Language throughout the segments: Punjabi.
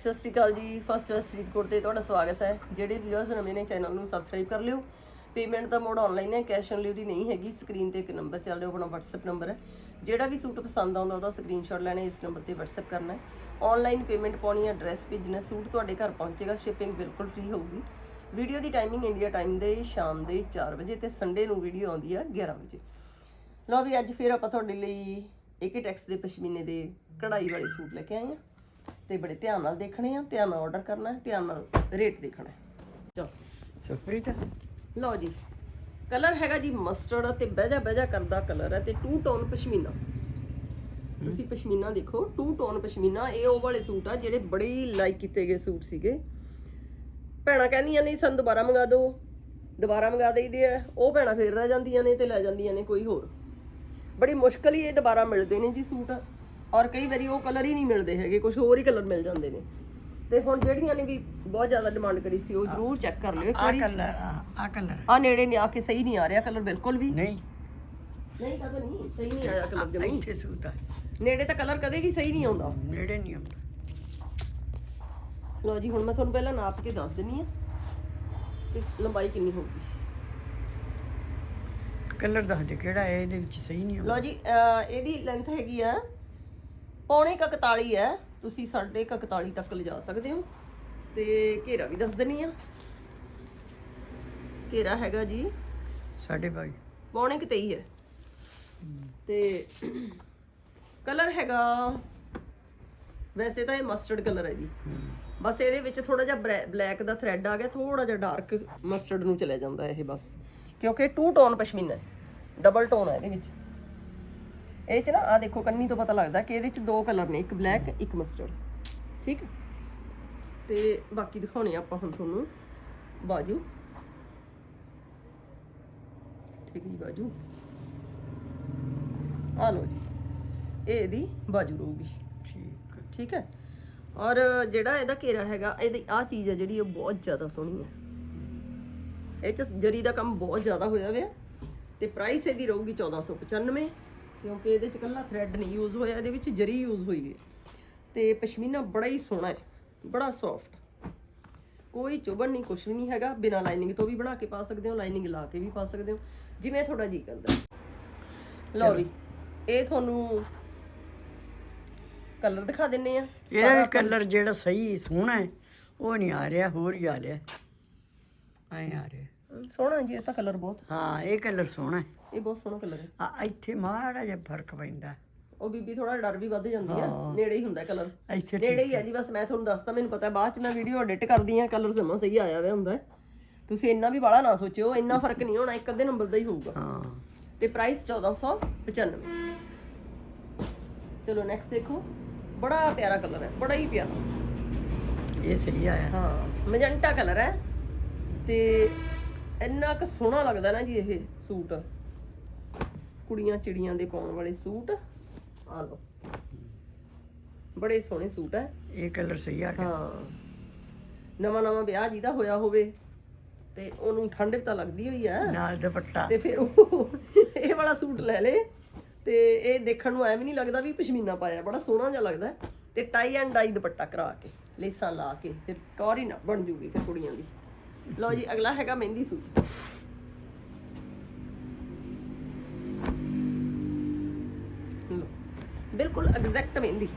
ਸਤਿ ਸ਼੍ਰੀ ਅਕਾਲ ਜੀ। ਫਸਟ ਵੈਸਟ ਫਰੀਦਕੋਟ ਤੇ ਤੁਹਾਡਾ ਸਵਾਗਤ ਹੈ। ਜਿਹੜੇ ਵਿਊਅਰਸ ਨਵੇਂ ਨੇ ਚੈਨਲ ਨੂੰ ਸਬਸਕ੍ਰਾਈਬ ਕਰ ਲਿਓ। ਪੇਮੈਂਟ ਦਾ ਮੋਡ ਆਨਲਾਈਨ ਹੈ ਕੈਸ਼ ਔਨ ਡਿਲੀਵਰੀ ਨਹੀਂ ਹੈਗੀ। ਸਕਰੀਨ ਤੇ ਇੱਕ ਨੰਬਰ ਚੱਲ ਰਿਹਾ, ਆਪਣਾ WhatsApp ਨੰਬਰ ਹੈ। ਜਿਹੜਾ ਵੀ ਸੂਟ ਪਸੰਦ ਆਉਂਦਾ, ਉਹਦਾ ਸਕਰੀਨਸ਼ਾਟ ਲੈਣਾ, ਇਸ ਨੰਬਰ ਤੇ WhatsApp ਕਰਨਾ ਹੈ। ਆਨਲਾਈਨ ਪੇਮੈਂਟ ਪਾਉਣੀ ਹੈ ਐਡਰੈਸ ਭੇਜਣਾ ਸੂਟ ਤੁਹਾਡੇ ਘਰ ਪਹੁੰਚੇਗਾ ਸ਼ਿਪਿੰਗ ਬਿਲਕੁਲ ਫ੍ਰੀ ਹੋਊਗੀ। ਵੀਡੀਓ ਦੀ ਟਾਈਮਿੰਗ ਇੰਡੀਆ ਟਾਈਮ ਦੇ ਸ਼ਾਮ ਦੇ 4 ਵਜੇ ਤੇ ਸੰਡੇ ਨੂੰ ਵੀਡੀਓ ਆਉਂਦੀ ਹੈ 11 ਵਜੇ। ਲਓ ਵੀ, ਅੱਜ ਫਿਰ ਆਪਾਂ ਤੁਹਾਡੇ ਲਈ ਇੱਕ ਟੈਕਸ ਦੇ ਪਸ਼ਮੀਨੇ ਦੇ ਕਢਾਈ ਵਾਲੇ ਸੂਟ ਲੈ ਕੇ ਆਏ ਹਾਂ। ਤੇ ਬੜੇ ਧਿਆਨ ਨਾਲ ਦੇਖਣੇ ਆ ਧਿਆਨ ਨਾਲ ਆਰਡਰ ਕਰਨਾ ਹੈ ਧਿਆਨ ਨਾਲ ਰੇਟ ਦੇਖਣਾ। ਹੈ ਚਲੋ। ਸੁਪ੍ਰੀਤ? ਲਓ ਜੀ ਕਲਰ ਹੈਗਾ ਜੀ ਮਸਟਰਡ ਤੇ ਬਹਿਜਾ ਬਹਿਜਾ ਕਰਦਾ ਕਲਰ ਹੈ ਤੇ ਟੂ ਟੋਨ ਪਸ਼ਮੀਨਾ। ਤੁਸੀਂ ਪਸ਼ਮੀਨਾ ਦੇਖੋ ਟੂ ਟੋਨ ਪਸ਼ਮੀਨਾ ਇਹ ਉਹ ਵਾਲੇ ਸੂਟ ਆ ਜਿਹੜੇ ਬੜੇ ਲਾਈਕ ਕੀਤੇ ਗਏ ਸੂਟ ਸੀਗੇ। ਭੈਣਾਂ ਕਹਿੰਦੀਆਂ ਨਹੀਂ ਸਾਨੂੰ ਦੁਬਾਰਾ ਮੰਗਾ ਦਿਓ ਦੁਬਾਰਾ ਮੰਗਾ ਦੇਈਦੇ ਆ। ਉਹ ਭੈਣਾਂ ਫੇਰ ਰਹਿ ਜਾਂਦੀਆਂ ਨੇ ਤੇ ਲੈ ਜਾਂਦੀਆਂ ਨੇ ਕੋਈ ਹੋਰ। ਬੜੀ ਮੁਸ਼ਕਲ ਹੀ ਇਹ ਦੁਬਾਰਾ ਮਿਲਦੇ ਨੇ ਜੀ ਸੂਟ। ਔਰ ਕਈ ਵਾਰੀ ਉਹ ਕਲਰ ਹੀ ਨਹੀਂ ਮਿਲਦੇ ਹੈਗੇ ਕੁਝ ਹੋਰ ਹੀ ਕਲਰ ਮਿਲ ਜਾਂਦੇ ਨੇ। ਤੇ ਹੁਣ ਜਿਹੜੀਆਂ ਨੇ ਵੀ ਬਹੁਤ ਜ਼ਿਆਦਾ ਡਿਮਾਂਡ ਕਰੀ ਸੀ ਉਹ ਜ਼ਰੂਰ ਚੈੱਕ ਕਰ ਲਿਓ ਇੱਕ ਆ ਵਾਰੀ। ਕਲਰ ਆ ਕਲਰ ਆ ਨੇੜੇ ਨੇ ਆ ਕੇ ਸਹੀ ਨਹੀਂ ਆ ਰਿਹਾ ਕਲਰ ਬਿਲਕੁਲ ਵੀ। ਨਹੀਂ। ਨਹੀਂ ਕਦੋਂ ਨਹੀਂ ਸਹੀ ਨਹੀਂ ਆਇਆ ਕਲਰ ਜਮੀ। ਇੱਥੇ ਸੂਤ ਆ। ਨੇੜੇ ਤਾਂ ਕਲਰ ਕਦੇ ਵੀ ਸਹੀ ਨਹੀਂ ਆਉਂਦਾ। ਨੇੜੇ ਨਹੀਂ ਆਉਂਦਾ। ਲਓ ਜੀ ਹੁਣ ਮੈਂ ਤੁਹਾਨੂੰ ਪਹਿਲਾਂ ਨਾਪ ਕੇ ਦੱਸ ਦਿੰਨੀ ਆ ਕਿ ਲੰਬਾਈ ਕਿੰਨੀ ਹੋਊਗੀ। ਕਲਰ ਦੱਸ ਦੇ ਕਿਹੜਾ ਹੈ ਇਹਦੇ ਵਿੱਚ ਸਹੀ ਨਹੀਂ ਆਉਂਦਾ। ਲਓ ਜੀ ਅਹ ਇਹਦੀ ਲੈਂਥ ਹੈਗੀ ਆ ਪੌਣੇ ਕੁ 41 ਹੈ। ਤੁਸੀਂ ਸਾਢੇ ਕੁ 41 ਤੱਕ ਲਿਜਾ ਸਕਦੇ ਹੋ। ਤੇ ਘੇਰਾ ਵੀ ਦੱਸ ਦਿੰਨੀ ਆ। ਘੇਰਾ ਹੈਗਾ ਜੀ ਸਾਡੇ ਭਾਈ ਪੌਣੇ ਕੁ 23 ਹੈ। ਤੇ ਕਲਰ ਹੈਗਾ ਵੈਸੇ ਤਾਂ ਇਹ ਮਸਟਰਡ ਕਲਰ ਹੈ ਜੀ। ਬਸ ਇਹਦੇ ਵਿੱਚ ਥੋੜਾ ਜਿਹਾ ਬਲੈਕ ਦਾ ਥ੍ਰੈਡ ਆ ਗਿਆ ਥੋੜਾ ਜਿਹਾ ਡਾਰਕ ਮਸਟਰਡ ਨੂੰ ਚਲੇ ਜਾਂਦਾ ਇਹ ਬਸ। ਕਿਉਂਕਿ ਟੂ ਟੋਨ ਪਸ਼ਮੀਨਾ ਹੈ। ਡਬਲ ਟੋਨ ਹੈ ਇਹਦੇ ਵਿੱਚ। ਇਹ ਚ ਨਾ ਆ ਦੇਖੋ ਕੰਨੀ ਤੋਂ ਪਤਾ ਲੱਗਦਾ ਕਿ ਇਹਦੇ ਚ ਦੋ ਕਲਰ ਨੇ ਇੱਕ ਬਲੈਕ ਇੱਕ ਮਸਟਰਡ ਠੀਕ ਹੈ? ਤੇ ਬਾਕੀ ਦਿਖਾਉਣੇ ਆਪਾਂ ਹੁਣ ਤੁਹਾਨੂੰ। ਬਾਜੂ। ਠੀਕ ਹੈ ਬਾਜੂ। ਆ ਲਓ ਜੀ ਇਹ ਇਹਦੀ ਬਾਜੂ ਰਹੂਗੀ। ਠੀਕ। ਠੀਕ ਹੈ? ਔਰ ਜਿਹੜਾ ਇਹਦਾ ਘੇਰਾ ਹੈਗਾ ਇਹਦੀ ਆ ਚੀਜ਼ ਹੈ ਜਿਹੜੀ ਉਹ ਬਹੁਤ ਜ਼ਿਆਦਾ ਸੋਹਣੀ ਹੈ। ਇਹ ਚ ਜਰੀ ਦਾ ਕੰਮ ਬਹੁਤ ਜ਼ਿਆਦਾ ਹੋਇਆ ਹੋਇਆ ਤੇ ਪ੍ਰਾਈਸ ਇਹਦੀ ਰਹੂਗੀ 1495 ਕਿਉਂਕਿ ਇਹਦੇ ਚ ਕੱਲਾ ਥ੍ਰੈਡ ਨਹੀਂ ਯੂਜ਼ ਹੋਇਆ ਇਹਦੇ ਵਿੱਚ ਜਰੀ ਯੂਜ਼ ਹੋਈ ਹੈ। ਤੇ ਪਸ਼ਮੀਨਾ ਬੜਾ ਹੀ ਸੋਹਣਾ ਹੈ ਬੜਾ ਸੌਫਟ ਕੋਈ ਚੁਭਣ ਨਹੀਂ ਕੁਛ ਵੀ ਨਹੀਂ ਹੈਗਾ ਬਿਨਾ ਲਾਈਨਿੰਗ ਤੋਂ ਵੀ ਬਣਾ ਕੇ ਪਾ ਸਕਦੇ ਹੋ ਲਾਈਨਿੰਗ ਲਾ ਕੇ ਵੀ ਪਾ ਸਕਦੇ ਹੋ ਜਿਵੇਂ ਤੁਹਾਡਾ ਜੀ ਕਰਦਾ। ਲਓ ਵੀ ਇਹ ਤੁਹਾਨੂੰ ਕਲਰ ਦਿਖਾ ਦਿੰਨੇ ਆ। ਇਹਦਾ ਵੀ ਕਲਰ ਜਿਹੜਾ ਸਹੀ ਸੋਹਣਾ ਹੈ ਉਹ ਨਹੀਂ ਆ ਰਿਹਾ ਹੋਰ ਹੀ ਆ ਰਿਹਾ। ਐ ਆ ਰਿਹਾ। ਸੋਹਣਾ ਜੀ ਇਹ ਤਾਂ ਕਲਰ ਬਹੁਤ। ਹਾਂ ਇਹ ਕਲਰ ਸੋਹਣਾ ਹੈ। ਇਹ ਬਹੁਤ ਸੋਹਣਾ ਕਲਰ ਹੈ। ਆ ਇੱਥੇ ਮਾੜਾ ਜਿਹਾ ਫ਼ਰਕ ਪੈਂਦਾ। ਉਹ ਬੀਬੀ ਥੋੜਾ ਡਰ ਵੀ ਵੱਧ ਜਾਂਦੀ ਆ। ਨੇੜੇ ਹੀ ਹੁੰਦਾ ਕਲਰ। ਇੱਥੇ ਨੇੜੇ ਹੀ ਆ ਜੀ ਬਸ ਮੈਂ ਤੁਹਾਨੂੰ ਦੱਸਤਾ ਮੈਨੂੰ ਪਤਾ ਬਾਅਦ ਚ ਮੈਂ ਵੀਡੀਓ ਐਡਿਟ ਕਰਦੀ ਆ ਕਲਰ ਜਮਾ ਸਹੀ ਆਇਆ ਹੋਇਆ ਹੁੰਦਾ। ਹੈ। ਤੁਸੀਂ ਇੰਨਾ ਵੀ ਬਾਹਲਾ ਨਾ ਸੋਚਿਓ ਇੰਨਾ ਫ਼ਰਕ ਨਹੀਂ ਹੋਣਾ ਇੱਕ ਅੱਧੇ ਨੰਬਰ ਦਾ ਹੀ ਹੋਊਗਾ। ਹਾਂ। ਤੇ ਪ੍ਰਾਈਸ 1495 ਚਲੋ ਨੈਕਸਟ ਦੇਖੋ ਬੜਾ ਪਿਆਰਾ ਕਲਰ ਹੈ ਬੜਾ ਹੀ ਪਿਆਰਾ। ਇਹ ਸਹੀ ਆਇਆ। ਹਾਂ ਮੈਜੈਂਟਾ ਕਲਰ ਹੈ। ਤੇ ਇੰਨਾ ਕੁ ਸੋਹਣਾ ਲੱਗਦਾ ਨਾ ਜੀ ਇਹ ਸੂਟ। ਕੁੜੀਆਂ ਚਿੜੀਆਂ ਦੇ ਪਾਉਣ ਵਾਲੇ ਸੂਟ। ਆ ਲਓ। ਬੜੇ ਸੋਹਣੇ ਸੂਟ ਹੈ ਇਹ ਕਲਰ ਸਹੀ ਆ ਗਿਆ। ਹਾਂ। ਨਵਾਂ ਨਵਾਂ ਵਿਆਹ ਜਿਹਦਾ ਹੋਇਆ ਹੋਵੇ ਤੇ ਉਹਨੂੰ ਠੰਡ ਤਾਂ ਲੱਗਦੀ ਹੋਈ ਹੈ ਨਾਲ ਦੁਪੱਟਾ। ਤੇ ਫਿਰ ਉਹ ਇਹ ਵਾਲਾ ਸੂਟ ਲੈ ਲੇ। ਤੇ ਇਹ ਦੇਖਣ ਨੂੰ ਐਵੇਂ ਨਹੀਂ ਲੱਗਦਾ ਵੀ ਪਸ਼ਮੀਨਾ ਪਾਇਆ। ਬੜਾ ਸੋਹਣਾ ਜਿਹਾ ਲੱਗਦਾ। ਹੈ। ਤੇ ਟਾਈ ਐਂਡ ਡਾਈ ਦੁਪੱਟਾ ਕਰਾ ਕੇ ਲੇਸਾਂ ਲਾ ਕੇ ਫਿਰ ਟੌਰੀ ਨਾ ਬਣ ਜੂਗੀ ਫਿਰ ਕੁੜੀਆਂ ਦੀ। ਲਓ ਜੀ ਅਗਲਾ ਹੈਗਾ ਮਹਿੰਦੀ ਸੂਟ। ਬਿਲਕੁਲ ਐਗਜ਼ੈਕਟ ਮਹਿੰਦੀ।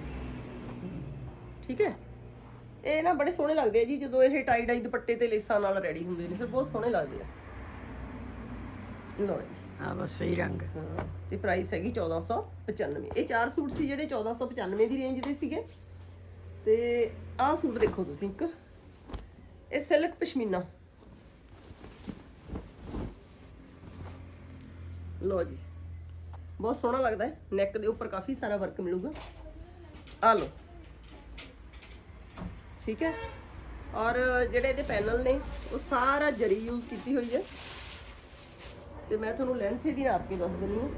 ਠੀਕ ਹੈ? ਇਹ ਨਾ ਬੜੇ ਸੋਹਣੇ ਲੱਗਦੇ ਆ ਜੀ ਜਦੋਂ ਇਹ ਟਾਈ ਡਾਈ ਦੁਪੱਟੇ ਤੇ ਲੇਸਾਂ ਨਾਲ ਰੈਡੀ ਹੁੰਦੇ ਨੇ ਫਿਰ ਬਹੁਤ ਸੋਹਣੇ ਲੱਗਦੇ ਆ। ਜੀ। ਆ ਬਸ ਸਹੀ ਰੰਗ। ਤੇ ਪ੍ਰਾਈਸ ਹੈਗੀ 1495 ਇਹ ਚਾਰ ਸੂਟ ਸੀ ਜਿਹੜੇ 1495 ਦੀ ਰੇਂਜ ਦੇ ਸੀਗੇ। ਤੇ ਆਹ ਸੂਟ ਦੇਖੋ ਤੁਸੀਂ ਇੱਕ। ਇਹ ਸਿਲਕ ਪਸ਼ਮੀਨਾ। ਲੋ ਜੀ। ਬਹੁਤ ਸੋਹਣਾ ਲੱਗਦਾ ਹੈ। ਨੈਕ ਦੇ ਉੱਪਰ ਕਾਫੀ ਸਾਰਾ ਵਰਕ ਮਿਲੂਗਾ। ਆ ਲਓ। ਠੀਕ ਹੈ? ਔਰ ਜਿਹੜੇ ਇਹਦੇ ਪੈਨਲ ਨੇ, ਉਹ ਸਾਰਾ ਜਰੀ ਯੂਜ਼ ਕੀਤੀ ਹੋਈ ਹੈ। ਤੇ ਮੈਂ ਤੁਹਾਨੂੰ ਲੈਂਥ ਇਹਦੀ ਨਾਪ ਕੇ ਦੱਸ ਦਿੰਦੀ ਹਾਂ।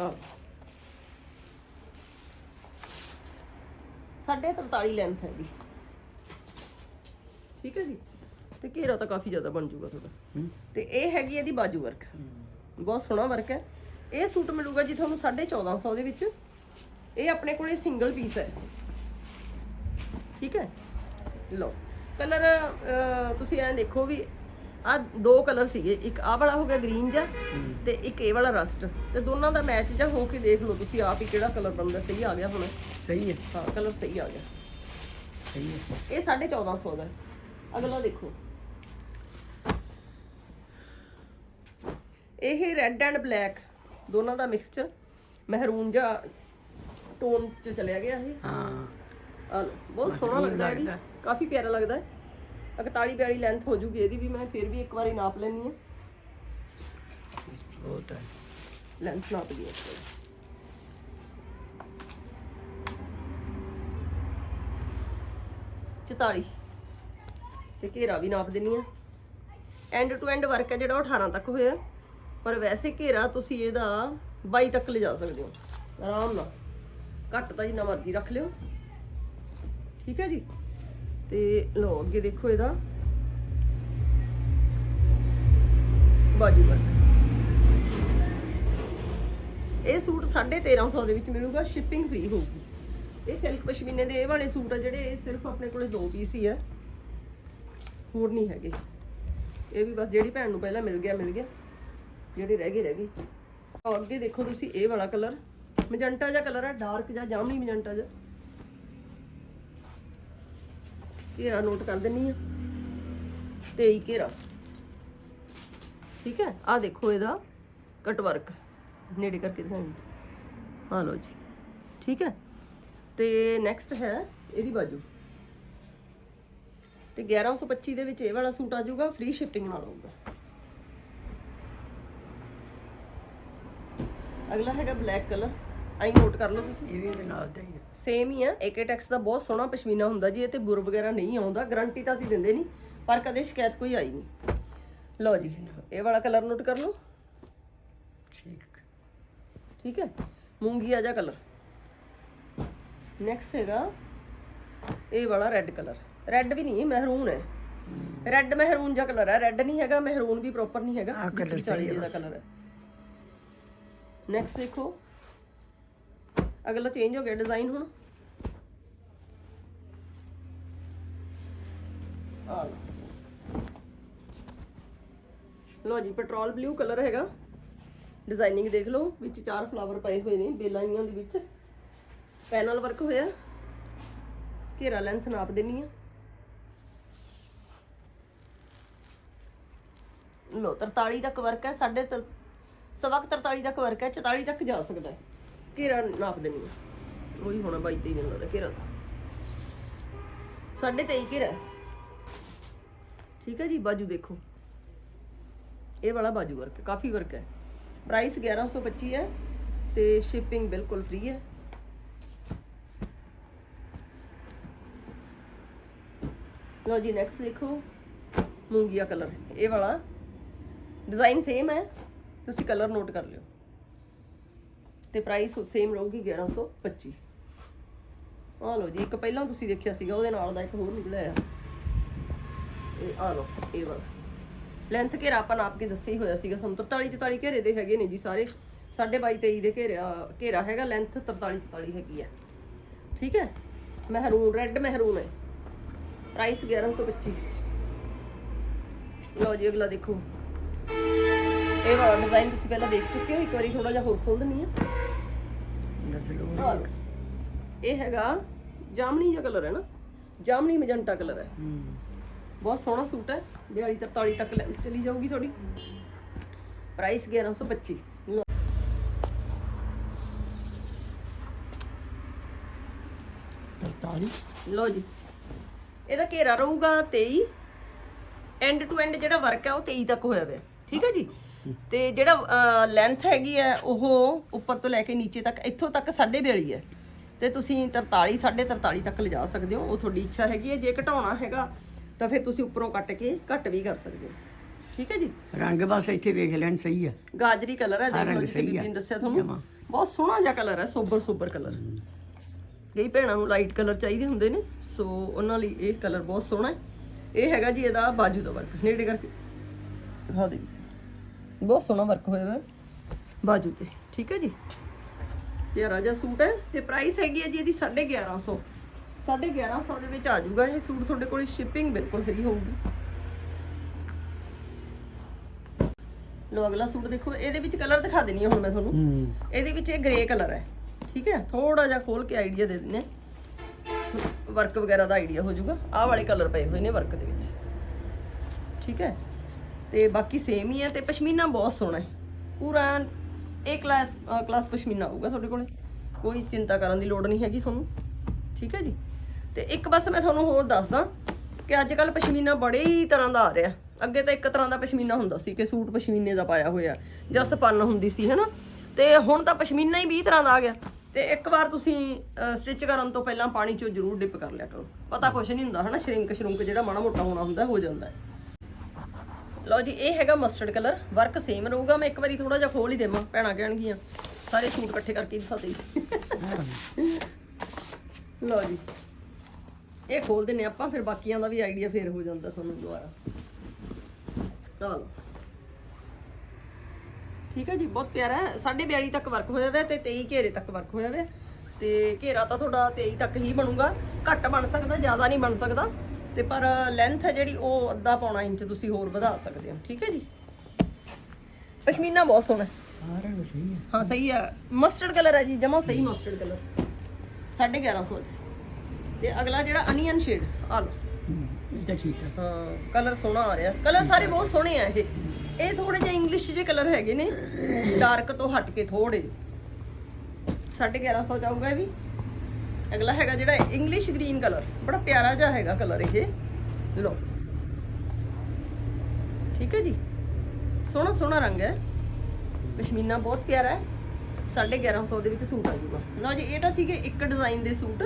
ਆ ਸਾਢੇ 43 ਲੈਂਥ ਹੈ ਜੀ ਠੀਕ ਹੈ ਜੀ? ਤੇ ਘੇਰਾ ਤਾਂ ਕਾਫੀ ਜ਼ਿਆਦਾ ਬਣ ਜਾਊਗਾ ਤੁਹਾਡਾ। ਤੇ ਇਹ ਹੈਗੀ ਇਹਦੀ ਬਾਜੂ ਵਰਕ। ਬਹੁਤ ਸੋਹਣਾ ਵਰਕ ਹੈ। ਇਹ ਸੂਟ ਮਿਲੂਗਾ ਜੀ ਤੁਹਾਨੂੰ 1450 ਦੇ ਵਿੱਚ। ਇਹ ਆਪਣੇ ਕੋਲੇ ਸਿੰਗਲ ਪੀਸ ਹੈ। ਠੀਕ ਹੈ? ਲਓ ਕਲਰ ਤੁਸੀਂ ਐਂ ਦੇਖੋ ਵੀ ਆ ਦੋ ਕਲਰ ਸੀਗੇ। ਇੱਕ ਆਹ ਵਾਲਾ ਹੋ ਗਿਆ ਗ੍ਰੀਨ ਜਿਹਾ ਤੇ ਇੱਕ ਇਹ ਵਾਲਾ ਰਸਟ। ਤੇ ਦੋਨਾਂ ਦਾ ਮੈਚ ਜਿਹਾ ਹੋ ਕੇ ਦੇਖ ਲਓ ਤੁਸੀਂ ਆਪ ਹੀ ਕਿਹੜਾ ਕਲਰ ਬਣਦਾ ਸਹੀ ਆ ਗਿਆ ਹੁਣ। ਸਹੀ ਹੈ। ਹਾਂ ਕਲਰ ਸਹੀ ਆ ਗਿਆ। ਸਹੀ ਹੈ। ਇਹ 1450 ਦਾ। ਅਗਲਾ ਦੇਖੋ। ਇਹ ਰੈੱਡ ਐਂਡ ਬਲੈਕ ਦੋਨਾਂ ਦਾ ਮਿਕਸਚਰ ਮਹਿਰੂਨ ਜਿਹਾ ਟੋਨ ਚ ਚਲਿਆ ਗਿਆ ਇਹ। ਹਾਂ। ਆਹ ਲਓ, ਬਹੁਤ ਸੋਹਣਾ ਲੱਗਦਾ ਹੈ ਵੀ। ਕਾਫੀ ਪਿਆਰਾ ਲੱਗਦਾ ਹੈ। 41 42 ਲੈਂਥ ਹੋ ਜੂਗੀ ਇਹਦੀ ਵੀ ਮੈਂ ਫਿਰ ਵੀ ਇੱਕ ਵਾਰੀ ਨਾਪ ਲੈਣੀ ਹੈ। ਬਹੁਤ ਹੈ। ਲੈਂਥ ਨਾਪ ਲਈ ਵਾਰੀ। ਚਤਾਲੀ। ਤੇ ਘੇਰਾ ਵੀ ਨਾਪ ਦਿੰਨੀ ਆ ਐਂਡ ਟੂ ਐਂਡ ਵਰਕ ਹੈ ਜਿਹੜਾ ਉਹ 18 ਤੱਕ ਹੋਇਆ। ਪਰ ਵੈਸੇ ਘੇਰਾ ਤੁਸੀਂ ਇਹਦਾ 22 ਤੱਕ ਲਿਜਾ ਸਕਦੇ ਹੋ। ਆਰਾਮ ਨਾਲ। ਘੱਟ ਤਾਂ ਜਿੰਨਾ ਮਰਜ਼ੀ ਰੱਖ ਲਿਓ। ਠੀਕ ਹੈ ਜੀ? ਤੇ ਲਓ, ਅੱਗੇ ਦੇਖੋ ਇਹਦਾ। ਬਾਜੂ ਵਰਕ। ਇਹ ਸੂਟ 1350 ਦੇ ਵਿੱਚ ਮਿਲੂਗਾ ਸ਼ਿਪਿੰਗ ਫ੍ਰੀ ਹੋਊਗੀ। ਇਹ ਸਿਲਕ ਪਸ਼ਮੀਨੇ ਦੇ ਇਹ ਵਾਲੇ ਸੂਟ ਆ ਜਿਹੜੇ ਸਿਰਫ ਆਪਣੇ ਕੋਲੇ ਦੋ ਪੀਸ ਹੀ ਆ। ਹੋਰ ਨਹੀਂ ਹੈਗੇ। ਇਹ ਵੀ ਬਸ ਜਿਹੜੀ ਭੈਣ ਨੂੰ ਪਹਿਲਾਂ ਮਿਲ ਗਿਆ ਮਿਲ ਗਿਆ। ਜਿਹੜੇ ਰਹਿ ਗਏ ਰਹਿ ਗਏ। ਆਹ ਅੱਗੇ ਦੇਖੋ ਤੁਸੀਂ ਇਹ ਵਾਲਾ ਕਲਰ ਮਜੰਟਾ ਜਿਹਾ ਕਲਰ ਹੈ ਡਾਰਕ ਜਿਹਾ ਜਾਮਨੀ ਮੈਜੈਂਟਾ ਜਿਹਾ। ਘੇਰਾ ਨੋਟ ਕਰ ਦਿੰਨੀ ਆ। ਤੇ ਹੀ ਘੇਰਾ। ਠੀਕ ਹੈ? ਆ ਦੇਖੋ ਇਹਦਾ ਕਟ ਵਰਕ ਨੇੜੇ ਕਰਕੇ ਦਿਖਾਉਂਗੀ। ਆ ਲਓ ਜੀ। ਠੀਕ ਹੈ? ਤੇ ਨੈਕਸਟ ਹੈ ਇਹਦੀ ਬਾਜੂ। ਤੇ 1125 ਦੇ ਵਿੱਚ ਇਹ ਵਾਲਾ ਸੂਟ ਆ ਜਾਊਗਾ ਫ੍ਰੀ ਸ਼ਿਪਿੰਗ ਨਾਲ ਆਊਗਾ। ਅਗਲਾ ਹੈਗਾ ਬਲੈਕ ਕਲਰ ਆਈ ਨੋਟ ਕਰ ਲਓ ਤੁਸੀਂ। ਇਹ ਵੀ ਇਹਦੇ ਨਾਲ ਦਾ ਹੀ ਹੈ ਸੇਮ ਹੀ ਆ। ਏਕੇਟੈਕਸ ਦਾ ਬਹੁਤ ਸੋਹਣਾ ਪਸ਼ਮੀਨਾ ਹੁੰਦਾ ਜੀ ਇਹ ਤੇ ਬੁਰ ਵਗੈਰਾ ਨਹੀਂ ਆਉਂਦਾ। ਗਾਰੰਟੀ ਤਾਂ ਅਸੀਂ ਦਿੰਦੇ ਨਹੀਂ ਪਰ ਕਦੇ ਸ਼ਿਕਾਇਤ ਕੋਈ ਆਈ ਨਹੀਂ। ਲਓ ਜੀ ਇਹ ਵਾਲਾ ਕਲਰ ਨੋਟ ਕਰ ਲਓ। ਠੀਕ। ਠੀਕ ਹੈ? ਮੂੰਗੀਆ ਜਿਹਾ ਕਲਰ ਨੈਕਸਟ ਹੈਗਾ ਇਹ ਵਾਲਾ ਰੈੱਡ ਕਲਰ ਰੈੱਡ ਵੀ ਨਹੀਂ ਮਹਿਰੂਨ ਹੈ। ਰੈੱਡ ਮਹਿਰੂਨ ਜਿਹਾ ਕਲਰ ਹੈ। ਰੈੱਡ ਨਹੀਂ ਹੈਗਾ ਮਹਿਰੂਨ ਵੀ ਪ੍ਰੋਪਰ ਨਹੀਂ ਹੈਗਾ। ਆਹ colour ਵਿੱਚੀ ਵਾਲੀ ਦਾ ਕਲਰ ਹੈ। ਨੈਕਸਟ ਦੇਖੋ। ਅਗਲਾ ਚੇਂਜ ਹੋ ਗਿਆ ਡਿਜ਼ਾਈਨ ਹੁਣ। ਆ ਲਓ ਲੋ ਜੀ ਪੈਟਰੋਲ ਬਲੂ ਕਲਰ ਹੈਗਾ। ਡਿਜ਼ਾਈਨਿੰਗ ਦੇਖ ਲਓ, ਵਿੱਚ ਚਾਰ ਫਲਾਵਰ ਪਏ ਹੋਏ ਨੇ ਬੇਲਾਈਆਂ ਦੇ ਵਿੱਚ। ਪੈਨਲ ਵਰਕ ਹੋਇਆ। ਘੇਰਾ ਲੈਂਥ ਨਾਪ ਦੇਣੀ ਆ। ਲੋ 43 ਤੱਕ ਵਰਕ ਹੈ, ਸਾਢੇ ਤ- ਸਵਾ ਕੁ 43 ਤੱਕ ਵਰਕ ਹੈ 44 ਤੱਕ ਜਾ ਸਕਦਾ ਹੈ। ਘੇਰਾ ਨਾਪ ਦੇਣੀ ਆ ਉਹੀ ਹੋਣਾ 22 23 ਮੈਨੂੰ ਲੱਗਦਾ ਘੇਰਾ। ਤਾਂ ਸਾਢੇ 23 ਘੇਰਾ। ਠੀਕ ਹੈ ਜੀ, ਬਾਜੂ ਦੇਖੋ। ਇਹ ਵਾਲਾ ਬਾਜੂ ਵਰਕ ਹੈ, ਕਾਫੀ ਵਰਕ ਹੈ। ਪ੍ਰਾਈਸ 1125 ਹੈ ਤੇ ਸ਼ਿਪਿੰਗ ਬਿਲਕੁਲ ਫ੍ਰੀ ਹੈ। ਲੋ ਜੀ ਨੈਕਸਟ ਦੇਖੋ। ਮੂੰਗੀਆ ਕਲਰ ਇਹ ਵਾਲਾ। ਡਿਜ਼ਾਈਨ ਸੇਮ ਹੈ। ਤੁਸੀਂ ਕਲਰ ਨੋਟ ਕਰ ਲਿਓ। ਤੇ ਪ੍ਰਾਈਸ ਸੇਮ ਰਹੂਗੀ 1125 ਆ ਲਓ ਜੀ, ਇੱਕ ਪਹਿਲਾਂ ਤੁਸੀਂ ਦੇਖਿਆ ਸੀਗਾ, ਉਹਦੇ ਨਾਲ ਦਾ ਇੱਕ ਹੋਰ ਨਿਕਲਿਆ ਆ। ਇਹ ਆ ਲਓ, ਇਹ ਵਾਲਾ। ਲੈਂਥ ਘੇਰਾ ਆਪਾਂ ਨਾਪ ਕੇ ਦੱਸਿਆ ਹੀ ਹੋਇਆ ਸੀਗਾ ਤੁਹਾਨੂੰ 43 44 ਘੇਰੇ ਦੇ ਹੈਗੇ ਨੇ ਜੀ ਸਾਰੇ। 22 23 ਦੇ ਘੇਰਾ ਘੇਰਾ ਹੈਗਾ ਲੈਂਥ 43 44 ਹੈਗੀ ਹੈ ਠੀਕ ਹੈ? ਮਹਿਰੂਨ ਰੈੱਡ ਮਹਿਰੂਨ ਹੈ। ਪ੍ਰਾਈਸ 1125 ਲਓ ਜੀ, ਅਗਲਾ ਦੇਖੋ। ਇਹ ਵਾਲਾ ਡਿਜ਼ਾਈਨ ਤੁਸੀਂ ਪਹਿਲਾਂ ਦੇਖ ਚੁੱਕੇ ਹੋ ਇੱਕ ਵਾਰੀ ਥੋੜਾ ਜਿਹਾ ਹੋਰ ਖੋਲ ਦਿੰਨੀ ਆ। ਇਹ ਹੈਗਾ ਜਾਮਨੀ ਜਿਹਾ ਕਲਰ ਹੈ ਨਾ ਜਾਮਨੀ ਮੈਜੈਂਟਾ ਕਲਰ ਹੈ। ਹੂੰ। ਬਹੁਤ ਸੋਹਣਾ ਸੂਟ ਹੈ 42 43 ਤੱਕ ਲੈਂਥ ਚਲੀ ਜਾਊਗੀ ਥੋੜੀ ਪ੍ਰਾਈਸ 1125 ਲਓ। ਤਰਤਾਲੀ? ਲਓ ਜੀ। ਇਹਦਾ ਘੇਰਾ ਰਹੂਗਾ 23 ਐਂਡ ਟੂ ਐਂਡ ਜਿਹੜਾ ਵਰਕ ਹੈ ਉਹ 23 ਤੱਕ ਹੋਇਆ ਹੋਇਆ ਠੀਕ ਹੈ ਜੀ? ਤੇ ਜਿਹੜਾ ਲੈਂਥ ਹੈਗੀ ਹੈ ਉਹ ਉੱਪਰ ਤੋਂ ਲੈ ਕੇ ਨੀਚੇ ਤੱਕ ਇੱਥੋਂ ਤੱਕ 42.5 ਹੈ ਤੇ ਤੁਸੀਂ 43 43 ਤੱਕ ਲਿਜਾ ਸਕਦੇ ਹੋ। ਉਹ ਤੁਹਾਡੀ ਇੱਛਾ ਹੈਗੀ ਹੈ। ਜੇ ਘਟਾਉਣਾ ਹੈਗਾ ਤਾਂ ਫਿਰ ਤੁਸੀਂ ਉੱਪਰੋਂ ਕੱਟ ਕੇ ਘੱਟ ਵੀ ਕਰ ਸਕਦੇ ਹੋ। ਠੀਕ ਹੈ ਜੀ? ਰੰਗ ਬਸ ਇੱਥੇ ਵੇਖ ਲੈਣ ਸਹੀ ਆ ਗਾਜਰੀ ਕਲਰ ਹੈ ਦੇਖ ਲਓ ਸਹੀ ਬੀਬੀ ਹੈ। ਨੇ ਦੱਸਿਆ ਤੁਹਾਨੂੰ। ਬਹੁਤ ਸੋਹਣਾ ਜਿਹਾ ਕਲਰ ਹੈ ਸੋਬਰ ਸੋਬਰ ਕਲਰ। ਕਈ ਭੈਣਾਂ ਨੂੰ ਲਾਈਟ ਕਲਰ ਚਾਹੀਦੇ ਹੁੰਦੇ ਨੇ ਸੋ ਉਹਨਾਂ ਲਈ ਇਹ ਕਲਰ ਬਹੁਤ ਸੋਹਣਾ ਹੈ। ਇਹ ਹੈਗਾ ਜੀ ਇਹਦਾ ਬਾਜੂ ਦਾ ਵਰਕ ਨੇੜੇ ਕਰਕੇ। ਦਿਖਾ। ਦੇ ਬਹੁਤ ਸੋਹਣਾ ਵਰਕ ਹੋਇਆ ਹੋਇਆ ਹੈ ਬਾਜੂ ਤੇ ਠੀਕ ਹੈ ਜੀ? ਪਿਆਰਾ ਜਿਹਾ ਸੂਟ ਹੈ ਤੇ ਪ੍ਰਾਈਸ ਹੈਗੀ ਹੈ ਜੀ ਇਹਦੀ 1150 1150 ਦੇ ਵਿੱਚ ਆ ਜਾਊਗਾ ਇਹ ਸੂਟ ਤੁਹਾਡੇ ਕੋਲ ਸ਼ਿਪਿੰਗ ਬਿਲਕੁਲ ਫ੍ਰੀ ਹੋਊਗੀ। ਲੋ ਅਗਲਾ ਸੂਟ ਦੇਖੋ ਇਹਦੇ ਵਿੱਚ ਕਲਰ ਦਿਖਾ ਦੇਣੀ ਹੈ ਹੁਣ ਮੈਂ ਤੁਹਾਨੂੰ। ਹੂੰ। ਇਹਦੇ ਵਿੱਚ ਇਹ ਗ੍ਰੇ ਕਲਰ ਹੈ ਠੀਕ ਹੈ? ਥੋੜਾ ਜਿਹਾ ਖੋਲ ਕੇ ਆਈਡੀਆ ਦੇ ਦਿੰਨੇ ਵਰਕ ਵਗੈਰਾ ਦਾ ਆਈਡੀਆ ਹੋ ਜਾਊਗਾ। ਆਹ ਵਾਲੇ ਕਲਰ ਪਏ ਹੋਏ ਨੇ ਵਰਕ ਦੇ ਵਿੱਚ। ਠੀਕ ਹੈ? ਤੇ ਬਾਕੀ ਸੇਮ ਹੀ ਹੈ ਤੇ ਪਸ਼ਮੀਨਾ ਬਹੁਤ ਸੋਹਣਾ ਹੈ। ਪੂਰਾ ਏ ਕਲਾਸ ਕਲਾਸ ਪਸ਼ਮੀਨਾ ਆਊਗਾ ਤੁਹਾਡੇ ਕੋਲੇ। ਕੋਈ ਚਿੰਤਾ ਕਰਨ ਦੀ ਲੋੜ ਨਹੀਂ ਹੈਗੀ ਤੁਹਾਨੂੰ। ਠੀਕ ਹੈ ਜੀ? ਤੇ ਇੱਕ ਬਸ ਮੈਂ ਤੁਹਾਨੂੰ ਹੋਰ ਦੱਸਦਾ ਕਿ ਅੱਜ ਕੱਲ ਪਸ਼ਮੀਨਾ ਬੜੇ ਹੀ ਤਰ੍ਹਾਂ ਦਾ ਆ ਰਿਹਾ। ਅੱਗੇ ਤਾਂ ਇੱਕ ਤਰ੍ਹਾਂ ਦਾ ਪਸ਼ਮੀਨਾ ਹੁੰਦਾ ਸੀ ਕਿ ਸੂਟ ਪਸ਼ਮੀਨੇ ਦਾ ਪਾਇਆ ਹੋਇਆ। ਜਾਂ ਸਪੰਨ ਹੁੰਦੀ ਸੀ, ਹੈਨਾ? ਤੇ ਹੁਣ ਤਾਂ ਪਸ਼ਮੀਨਾ ਹੀ 20 ਤਰ੍ਹਾਂ ਦਾ ਆ ਗਿਆ। ਤੇ ਇੱਕ ਵਾਰ ਤੁਸੀਂ ਸਟਿਚ ਕਰਨ ਤੋਂ ਪਹਿਲਾਂ ਪਾਣੀ ਚੋਂ ਜ਼ਰੂਰ ਡਿਪ ਕਰ ਲਿਆ ਕਰੋ। ਪਤਾ ਕੁਛ ਨਹੀਂ ਹੁੰਦਾ, ਹਨਾ? ਸ਼ਰਿੰਕ ਸ਼ਰੁੰਕ ਜਿਹੜਾ ਮਾੜਾ ਮੋਟਾ ਹੋਣਾ ਹੁੰਦਾ, ਹੋ ਜਾਂਦਾ ਹੈ। ਲਓ ਜੀ, ਇਹ ਹੈਗਾ ਮਸਟਰਡ ਕਲਰ ਵਰਕ ਸੇਮ ਰਹੂਗਾ। ਮੈਂ ਇੱਕ ਵਾਰੀ ਥੋੜਾ ਜਿਹਾ ਖੋਲ ਹੀ ਦੇਵਾਂ, ਭੈਣਾਂ ਕਹਿਣਗੀਆਂ। ਸਾਰੇ ਸੂਟ ਇਕੱਠੇ ਕਰਕੇ ਦਿਖਾ ਦੇਈ ਲਓ ਜੀ। ਇਹ ਖੋਲ ਦਿੰਨੇ ਆਪਾਂ, ਫਿਰ ਬਾਕੀਆਂ ਦਾ ਵੀ ਆਈਡੀਆ ਫੇਰ ਹੋ ਜਾਂਦਾ ਤੁਹਾਨੂੰ ਦੁਬਾਰਾ। ਲਓ ਠੀਕ ਹੈ ਜੀ, ਬਹੁਤ ਪਿਆਰਾ ਹੈ। 42 ਤੱਕ ਵਰਕ ਹੋਇਆ ਹੋਇਆ ਤੇ 23 ਘੇਰੇ ਤੱਕ ਵਰਕ ਹੋਇਆ ਹੋਇਆ ਤੇ ਘੇਰਾ ਤਾਂ ਤੁਹਾਡਾ 23 ਤੱਕ ਹੀ ਬਣੂਗਾ। ਘੱਟ ਬਣ ਸਕਦਾ, ਜ਼ਿਆਦਾ ਨਹੀਂ ਬਣ ਸਕਦਾ। ਤੇ ਪਰ ਲੈਂਥ ਹੈ ਜਿਹੜੀ ਉਹ ਅੱਧਾ ਪੌਣਾ ਇੰਚ ਤੁਸੀਂ ਹੋਰ ਵਧਾ ਸਕਦੇ ਹੋ ਠੀਕ ਹੈ ਜੀ? ਪਸ਼ਮੀਨਾ ਬਹੁਤ ਸੋਹਣਾ ਹੈ। ਆ ਰੰਗ ਸਹੀ ਹੈ। ਹਾਂ ਸਹੀ ਹੈ। ਮਸਟਰਡ ਕਲਰ ਹੈ ਜੀ ਜਮਾ ਸਹੀ ਮਸਟਰਡ ਕਲਰ 1150 ਚ। ਤੇ ਅਗਲਾ ਜਿਹੜਾ ਅਨੀਅਨ ਸ਼ੇਡ ਆ ਲਓ। ਇਹ ਤਾਂ ਠੀਕ ਹੈ। ਹਾਂ ਕਲਰ ਸੋਹਣਾ ਆ ਰਿਹਾ। ਕਲਰ ਸਾਰੇ ਬਹੁਤ ਸੋਹਣੇ ਆ ਇਹ। ਇਹ ਥੋੜੇ ਜਿਹੇ ਇੰਗਲਿਸ਼ ਜਿਹੇ ਕਲਰ ਹੈਗੇ ਨੇ। ਡਾਰਕ ਤੋਂ ਹਟ ਕੇ ਥੋੜੇ 1150 ਚ ਆਊਗਾ ਇਹ ਵੀ। ਅਗਲਾ ਹੈਗਾ ਜਿਹੜਾ ਇੰਗਲਿਸ਼ ਗ੍ਰੀਨ ਕਲਰ ਬੜਾ ਪਿਆਰਾ ਜਿਹਾ ਹੈਗਾ ਕਲਰ ਇਹ। ਲੋ ਠੀਕ ਹੈ ਜੀ? ਸੋਹਣਾ ਸੋਹਣਾ ਰੰਗ ਹੈ। ਪਸ਼ਮੀਨਾ ਬਹੁਤ ਪਿਆਰਾ ਹੈ। 1150 ਦੇ ਵਿੱਚ ਸੂਟ ਆ ਜੂਗਾ ਲਓ ਜੀ, ਇਹ ਤਾਂ ਸੀਗੇ ਇੱਕ ਡਿਜ਼ਾਈਨ ਦੇ ਸੂਟ।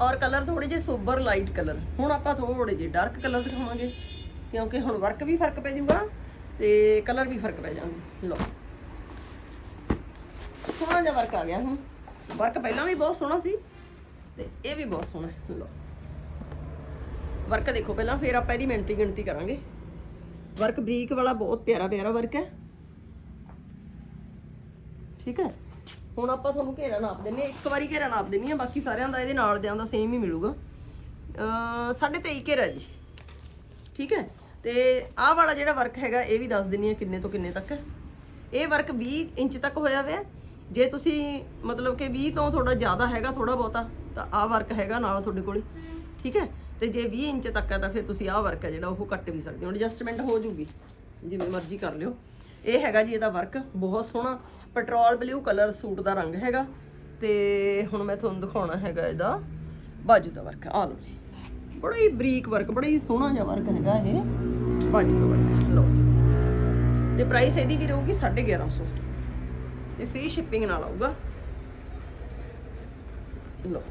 ਔਰ ਕਲਰ ਥੋੜੇ ਜਿਹੇ ਸੋਬਰ ਲਾਈਟ ਕਲਰ ਹੁਣ ਆਪਾਂ ਥੋੜੇ ਜਿਹੇ ਡਾਰਕ ਕਲਰ ਦਿਖਾਵਾਂਗੇ। ਕਿਉਂਕਿ ਹੁਣ ਵਰਕ ਵੀ ਫ਼ਰਕ ਪੈ ਜੂਗਾ ਤੇ ਕਲਰ ਵੀ ਫ਼ਰਕ ਪੈ ਜਾਣਗੇ। ਲਓ। ਸੋਹਣਾ ਜਿਹਾ ਵਰਕ ਆ ਗਿਆ ਹੁਣ। ਵਰਕ ਪਹਿਲਾਂ ਵੀ ਬਹੁਤ ਸੋਹਣਾ ਸੀ। ਤੇ ਇਹ ਵੀ ਬਹੁਤ ਸੋਹਣਾ ਹੈ। ਲਓ। ਵਰਕ ਦੇਖੋ ਪਹਿਲਾਂ, ਫਿਰ ਆਪਾਂ ਇਹਦੀ ਮਿਣਤੀ ਗਿਣਤੀ ਕਰਾਂਗੇ। ਵਰਕ ਬਰੀਕ ਵਾਲਾ ਬਹੁਤ ਪਿਆਰਾ ਪਿਆਰਾ ਵਰਕ ਹੈ। ਠੀਕ ਹੈ? ਹੁਣ ਆਪਾਂ ਤੁਹਾਨੂੰ ਘੇਰਾ ਨਾਪ ਦਿੰਨੇ ਹਾਂ। ਇੱਕ ਵਾਰੀ ਘੇਰਾ ਨਾਪ ਦਿੰਨੀ ਆ ਬਾਕੀ ਸਾਰਿਆਂ ਦਾ ਇਹਦੇ ਨਾਲ ਦਿਆਂ ਦਾ ਸੇਮ ਹੀ ਮਿਲੂਗਾ। ਅ ਸਾਢੇ 23 ਘੇਰਾ ਜੀ। ਠੀਕ ਹੈ? ਤੇ ਆਹ ਵਾਲਾ ਜਿਹੜਾ ਵਰਕ ਹੈਗਾ, ਇਹ ਵੀ ਦੱਸ ਦਿੰਨੀ ਆ ਕਿੰਨੇ ਤੋਂ ਕਿੰਨੇ ਤੱਕ ਹੈ। ਇਹ ਵਰਕ 20 ਇੰਚ ਤੱਕ ਹੋਇਆ ਹੋਇਆ ਜੇ ਤੁਸੀਂ ਮਤਲਬ ਕਿ 20 ਤੋਂ ਥੋੜਾ ਜ਼ਿਆਦਾ ਹੈਗਾ ਥੋੜਾ ਬਹੁਤਾ ਤਾਂ ਆਹ ਵਰਕ ਹੈਗਾ ਨਾਲ ਤੁਹਾਡੇ ਕੋਲੇ। ਠੀਕ ਹੈ? ਤੇ ਜੇ 20 ਇੰਚ ਤੱਕ ਹੈ ਤਾਂ ਫਿਰ ਤੁਸੀਂ ਆਹ ਵਰਕ ਹੈ ਜਿਹੜਾ ਉਹ ਕੱਟ ਵੀ ਸਕਦੇ ਹੋ। ਐਡਜਸਟਮੈਂਟ ਹੋ ਜੂਗੀ। ਜਿਵੇਂ ਮਰਜ਼ੀ ਕਰ ਲਿਓ। ਇਹ ਹੈਗਾ ਜੀ ਇਹਦਾ ਵਰਕ ਬਹੁਤ ਸੋਹਣਾ। ਪੈਟਰੋਲ ਬਲੂ ਕਲਰ ਸੂਟ ਦਾ ਰੰਗ ਹੈਗਾ। ਤੇ ਹੁਣ ਮੈਂ ਤੁਹਾਨੂੰ ਦਿਖਾਉਣਾ ਹੈਗਾ ਇਹਦਾ। ਬਾਜੂ ਦਾ ਵਰਕ ਆ ਲਓ ਜੀ। ਬੜਾ ਹੀ ਬਰੀਕ ਵਰਕ ਬੜਾ ਹੀ ਸੋਹਣਾ ਜਿਹਾ ਵਰਕ ਹੈਗਾ ਇਹ। ਬਾਜੂ ਦਾ ਵਰਕ ਲਓ ਤੇ ਪ੍ਰਾਈਸ ਇਹਦੀ ਵੀ ਰਹੂਗੀ 1150 ਤੇ ਫ੍ਰੀ ਸ਼ਿਪਿੰਗ ਨਾਲ ਆਊਗਾ। ਲਓ।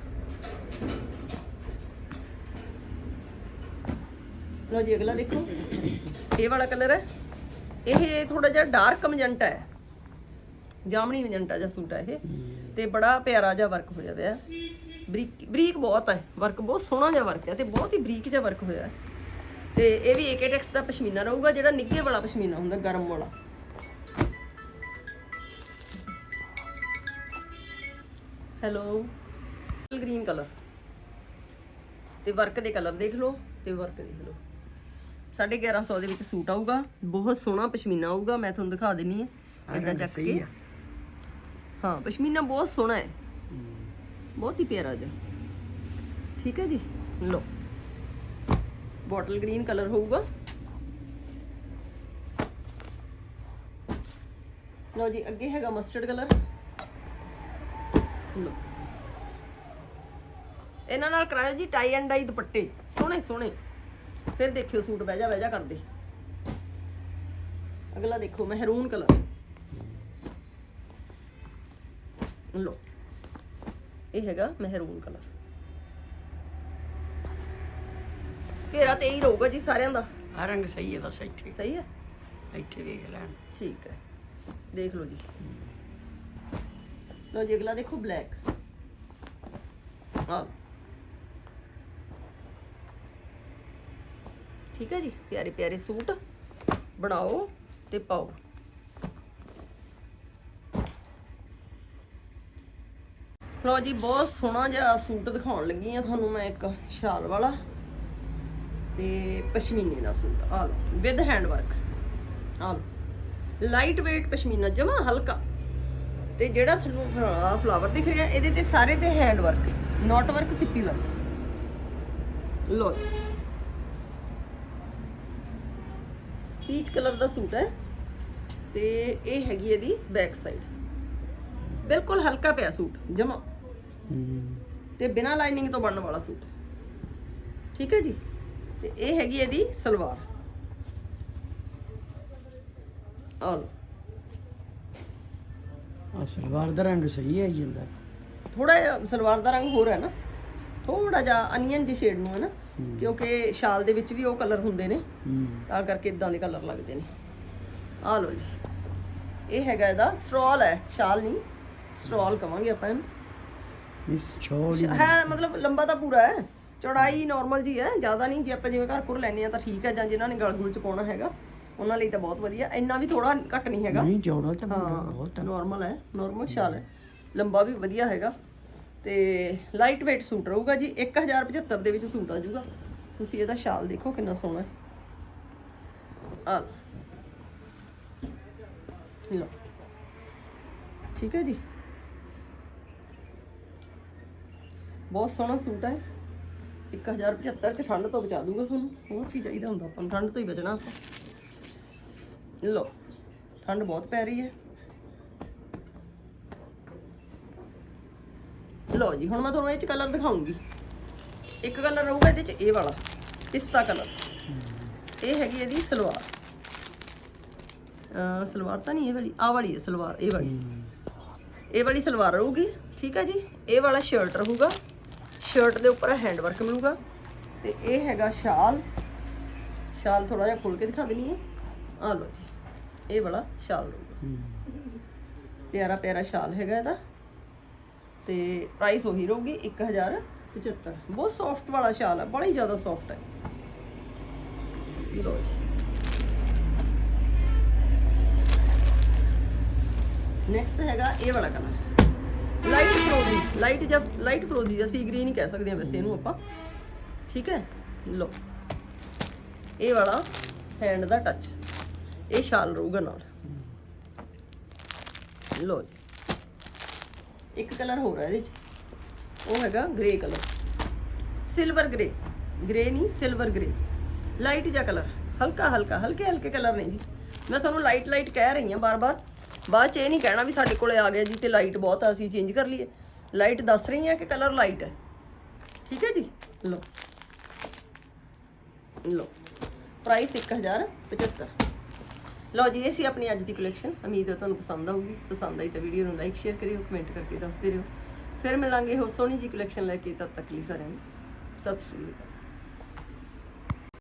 ਲਓ ਜੀ, ਅਗਲਾ ਦੇਖੋ। ਇਹ ਵਾਲਾ ਕਲਰ ਹੈ। ਇਹ ਥੋੜਾ ਜਿਹਾ ਡਾਰਕ ਮਜੰਟਾ ਹੈ। ਜਾਮਣੀ ਮਜੰਟਾ ਜਿਹਾ ਸੂਟ ਹੈ ਇਹ। ਤੇ ਬੜਾ ਪਿਆਰਾ ਜਿਹਾ ਵਰਕ ਹੋਇਆ ਹੋਇਆ ਬਰੀਕ ਬਰੀਕ ਬਹੁਤ ਹੈ। ਵਰਕ ਬਹੁਤ ਸੋਹਣਾ ਜਿਹਾ ਵਰਕ ਹੈ ਤੇ ਬਹੁਤ ਹੀ ਬਰੀਕ ਜਿਹਾ ਵਰਕ ਹੋਇਆ ਹੈ। ਤੇ ਇਹ ਵੀ ਏਕੇਟੈਕਸ ਦਾ ਪਸ਼ਮੀਨਾ ਰਹੂਗਾ, ਜਿਹੜਾ ਨਿੱਘੇ ਵਾਲਾ ਪਸ਼ਮੀਨਾ ਹੁੰਦਾ, ਗਰਮ ਵਾਲਾ। ਹੈਲੋ ਗ੍ਰੀਨ ਕਲਰ ਤੇ ਵਰਕ ਦੇ ਕਲਰ ਦੇਖ ਲਓ, ਤੇ ਵਰਕ ਦੇਖ ਲਓ। 1150 ਦੇ ਵਿੱਚ ਸੂਟ ਆਊਗਾ। ਬਹੁਤ ਸੋਹਣਾ ਪਸ਼ਮੀਨਾ ਆਊਗਾ ਮੈਂ ਤੁਹਾਨੂੰ ਦਿਖਾ ਦਿੰਨੀ ਹੈ ਇਦਾਂ ਚੱਕ ਕੇ। ਹੈ ਪਸ਼ਮੀਨਾ ਬਹੁਤ ਸੋਹਣਾ ਹੈ। ਬਹੁਤ ਹੀ ਪਿਆਰਾ ਜਿਹਾ। ਠੀਕ ਹੈ ਜੀ? ਲਓ। ਬੋਟਲ ਗ੍ਰੀਨ ਕਲਰ ਹੋਊਗਾ। ਲਓ ਜੀ ਅੱਗੇ ਹੈਗਾ ਮਸਟਰਡ ਕਲਰ। ਲਓ। ਇਹਨਾਂ ਨਾਲ ਕਰਾਇਓ ਜੀ ਟਾਈ ਐਂਡ ਡਾਈ ਦੁਪੱਟੇ। ਸੋਹਣੇ ਸੋਹਣੇ। ਫਿਰ ਦੇਖਿਓ ਸੂਟ ਬਹਿ ਜਾ ਬਹਿ ਜਾ ਕਰਦੇ। ਅਗਲਾ ਦੇਖੋ ਮਹਿਰੂਨ ਕਲਰ। ਲਓ ਇਹ ਹੈਗਾ ਮਹਿਰੂਨ ਕਲਰ। ਘੇਰਾ ਤੇ ਹੀ ਰਹੂਗਾ ਜੀ ਸਾਰਿਆਂ ਦਾ। ਆ ਰੰਗ ਸਹੀ ਹੈ ਬਸ ਇੱਥੇ। ਸਹੀ ਹੈ? ਇੱਥੇ ਵੇਖ ਲੈਣ ਠੀਕ ਹੈ। ਦੇਖ ਲਓ ਜੀ। ਲਓ ਜੀ ਅਗਲਾ ਦੇਖੋ ਬਲੈਕ। ਹਾਂ ਠੀਕ ਹੈ ਜੀ? ਪਿਆਰੇ ਪਿਆਰੇ ਸੂਟ ਬਣਾਓ ਤੇ ਪਾਓ। ਲਓ ਜੀ, ਬਹੁਤ ਸੋਹਣਾ ਜਿਹਾ ਸੂਟ ਦਿਖਾਉਣ ਲੱਗੀ ਆ ਤੁਹਾਨੂੰ ਮੈਂ ਇੱਕ ਸ਼ਾਲ ਵਾਲਾ ਤੇ ਪਸ਼ਮੀਨੇ ਦਾ ਸੂਟ। ਆ ਲਓ ਵਿਦ ਹੈਂਡ ਵਰਕ ਆ ਲਓ ਲਾਈਟ weight ਪਸ਼ਮੀਨਾ, ਜਮਾ ਹਲਕਾ। ਤੇ ਜਿਹੜਾ ਤੁਹਾਨੂੰ ਫਲਾਵਰ ਦਿਖ ਰਿਹਾ, ਇਹਦੇ ਤੇ ਸਾਰੇ ਤੇ ਹੈਂਡ ਵਰਕ ਨਾਟ ਵਰਕ ਸਿੱਪੀ ਵਰਕ ਲੋ ਪੀਚ ਕਲਰ ਦਾ ਸੂਟ ਹੈ ਤੇ ਇਹ ਹੈਗੀ ਇਹਦੀ ਬੈਕ ਸਾਈਡ ਬਿਲਕੁਲ ਹਲਕਾ ਪਿਆ ਸੂਟ ਜਮਾ। ਤੇ ਬਿਨਾ ਲਾਈਨਿੰਗ ਤੋਂ ਬਣਨ ਵਾਲਾ ਸੂਟ। ਠੀਕ ਹੈ ਜੀ? ਤੇ ਇਹ ਹੈਗੀ ਇਹਦੀ ਸਲਵਾਰ। ਲਓ। ਆ ਸਲਵਾਰ ਦਾ ਰੰਗ ਸਹੀ ਹੈ ਜਾਂਦਾ ਥੋੜਾ ਜਿਹਾ ਸਲਵਾਰ ਦਾ ਰੰਗ ਹੋਰ ਹੈ ਨਾ। ਥੋੜਾ ਜਿਹਾ ਅਨੀਅਨ ਦੀ ਸ਼ੇਡ ਨੂੰ ਹੈ ਨਾ। ਕਿਉਂਕਿ ਸ਼ਾਲ ਦੇ ਵਿੱਚ ਵੀ ਉਹ ਕਲਰ ਹੁੰਦੇ ਨੇ। ਤਾਂ ਕਰਕੇ ਇਦਾਂ ਦੇ ਕਲਰ ਲੱਗਦੇ ਨੇ। ਆਹ ਲਓ ਜੀ। ਇਹ ਹੈਗਾ ਇਹਦਾ ਸਟ੍ਰੋਲ ਹੈ ਸ਼ਾਲ ਨਹੀਂ ਸਟ੍ਰੋਲ ਕਵਾਂਗੇ ਆਪਾਂ ਇਹਨੂੰ। ਇਸ ਛੋੜੀ ਹੈ ਮਤਲਬ ਲੰਬਾ ਤਾਂ ਪੂਰਾ ਹੈ। ਚੌੜਾਈ ਨਾਰਮਲ ਜੀ ਹੈ ਜ਼ਿਆਦਾ ਨਹੀਂ। ਜੇ ਆਪਾਂ ਜਿਵੇਂ ਘਰ ਘੁਰ ਲੈਣੇ ਆ ਤਾਂ ਠੀਕ ਹੈ ਜਾਂ ਜਿਨ੍ਹਾਂ ਨੇ ਗਲ ਗੁਲ ਚ ਪਾਉਣਾ ਹੈਗਾ ਉਹਨਾਂ ਲਈ ਤਾਂ ਬਹੁਤ ਵਧੀਆ। ਇੰਨਾ ਵੀ ਥੋੜਾ ਘੱਟ ਨਹੀਂ ਹੈਗਾ। ਨਹੀਂ ਚੌੜਾ ਤਾਂ ਬਹੁਤ ਨਾਰਮਲ ਹੈ ਨਾਰਮਲ ਸ਼ਾਲ ਹੈ। ਲੰਬਾ ਵੀ ਵਧੀਆ ਹੈਗਾ। ਤੇ ਲਾਈਟ weight ਸੂਟ ਰਹੂਗਾ ਜੀ 1075 ਦੇ ਵਿੱਚ ਸੂਟ ਆ ਜਾਊਗਾ। ਤੁਸੀਂ ਇਹਦਾ ਸ਼ਾਲ ਦੇਖੋ ਕਿੰਨਾ ਸੋਹਣਾ ਹੈ। ਆ ਲਓ। ਲਓ। ਠੀਕ ਹੈ ਜੀ। ਬਹੁਤ ਸੋਹਣਾ ਸੂਟ ਹੈ। 1075 ਚ ਠੰਡ ਤੋਂ ਬਚਾ ਦੂਗਾ ਤੁਹਾਨੂੰ। ਹੋਰ ਕੀ ਚਾਹੀਦਾ ਹੁੰਦਾ ਆਪਾਂ ਨੂੰ? ਠੰਡ ਤੋਂ ਹੀ ਬਚਣਾ ਆਪਾਂ। ਲਓ। ਠੰਡ ਬਹੁਤ ਪੈ ਰਹੀ ਹੈ। ਲਓ ਜੀ ਹੁਣ ਮੈਂ ਤੁਹਾਨੂੰ ਇਹ ਚ ਕਲਰ ਦਿਖਾਉਂਗੀ। ਇੱਕ ਕਲਰ ਰਹੂਗਾ ਇਹਦੇ ਚ ਇਹ ਵਾਲਾ ਪਿਸਤਾ ਕਲਰ ਇਹ ਹੈਗੀ ਇਹਦੀ ਸਲਵਾਰ। ਸਲਵਾਰ ਤਾਂ ਨਹੀਂ ਇਹ ਵਾਲੀ ਆਹ ਵਾਲੀ ਹੈ ਸਲਵਾਰ ਇਹ ਵਾਲੀ। ਇਹ ਵਾਲੀ ਸਲਵਾਰ ਰਹੂਗੀ ਠੀਕ ਹੈ ਜੀ? ਇਹ ਵਾਲਾ ਸ਼ਰਟ ਰਹੂਗਾ। ਸ਼ਰਟ ਦੇ ਉੱਪਰ ਹੈਂਡ ਵਰਕ ਮਿਲੂਗਾ। ਤੇ ਇਹ ਹੈਗਾ ਸ਼ਾਲ। ਸ਼ਾਲ ਥੋੜਾ ਜਿਹਾ ਖੋਲ ਕੇ ਦਿਖਾ ਦੇਣੀ ਹੈ। ਆਹ ਲਓ ਜੀ ਇਹ ਵਾਲਾ ਸ਼ਾਲ ਰਹੂਗਾ। ਪਿਆਰਾ ਪਿਆਰਾ ਸ਼ਾਲ ਹੈਗਾ ਇਹਦਾ। ਤੇ ਪ੍ਰਾਈਸ ਉਹੀ ਰਹੂਗੀ 1075 ਬਹੁਤ ਸੌਫਟ ਵਾਲਾ ਸ਼ਾਲ ਹੈ ਬੜਾ ਹੀ ਜ਼ਿਆਦਾ ਸੌਫਟ ਹੈ ਲਓ ਜੀ। ਨੈਕਸਟ ਹੈਗਾ ਇਹ ਵਾਲਾ ਕਲਰ ਲਾਈਟ ਫਰੋਜ਼ੀ ਲਾਈਟ ਜਾਂ ਲਾਈਟ ਫਰੋਜ਼ੀ ਜਾਂ ਸੀ ਗ੍ਰੀਨ ਹੀ ਕਹਿ ਸਕਦੇ ਹਾਂ ਵੈਸੇ ਇਹਨੂੰ ਆਪਾਂ। ਠੀਕ ਹੈ? ਲੋ ਇਹ ਵਾਲਾ ਹੈਂਡ ਦਾ ਟੱਚ ਇਹ ਸ਼ਾਲ ਰਹੂਗਾ ਨਾਲ। ਲਓ ਜੀ। ਇੱਕ ਕਲਰ ਹੋਰ ਹੈ ਇਹਦੇ ਚ। ਉਹ ਹੈਗਾ grey colour. Silver grey grey ਨਹੀਂ ਸਿਲਵਰ ਗ੍ਰੇ ਲਾਈਟ ਜਿਹਾ ਕਲਰ। ਹਲਕਾ ਹਲਕਾ, ਹਲਕੇ ਹਲਕੇ ਕਲਰ ਨੇ ਜੀ। ਮੈਂ ਤੁਹਾਨੂੰ ਲਾਈਟ ਲਾਈਟ ਕਹਿ ਰਹੀ ਹਾਂ ਬਾਰ-ਬਾਰ। ਬਾਅਦ ਚ ਇਹ ਨਹੀਂ ਕਹਿਣਾ ਵੀ ਸਾਡੇ ਕੋਲੇ ਆ ਗਿਆ ਜੀ ਤੇ ਲਾਈਟ ਬਹੁਤ ਆ, ਅਸੀਂ ਚੇਂਜ ਕਰ ਲਈਏ। ਲਾਈਟ ਦੱਸ ਰਹੀ ਹਾਂ ਕਿ ਕਲਰ ਲਾਈਟ ਹੈ। ਠੀਕ ਹੈ ਜੀ? ਲਓ। ਲਓ। ਪ੍ਰਾਈਸ 1075 ਲਓ ਜੀ, ਇਹ ਸੀ ਆਪਣੀ ਅੱਜ ਦੀ ਕਲੈਕਸ਼ਨ ਉਮੀਦ ਹੈ ਤੁਹਾਨੂੰ ਪਸੰਦ ਆਊਗੀ। ਪਸੰਦ ਆਈ ਤਾਂ ਵੀਡੀਓ ਨੂੰ ਲਾਈਕ ਸ਼ੇਅਰ ਕਰਿਓ ਕਮੈਂਟ ਕਰਕੇ ਦੱਸਦੇ ਰਹੋ। ਫਿਰ ਮਿਲਾਂਗੇ ਹੋਰ ਸੋਹਣੀ ਜੀ ਕਲੈਕਸ਼ਨ ਲੈ ਕੇ। ਤਦ ਤੱਕ ਲਈ ਸਾਰਿਆਂ ਨੂੰ। ਸਤਿ ਸ਼੍ਰੀ ਅਕਾਲ।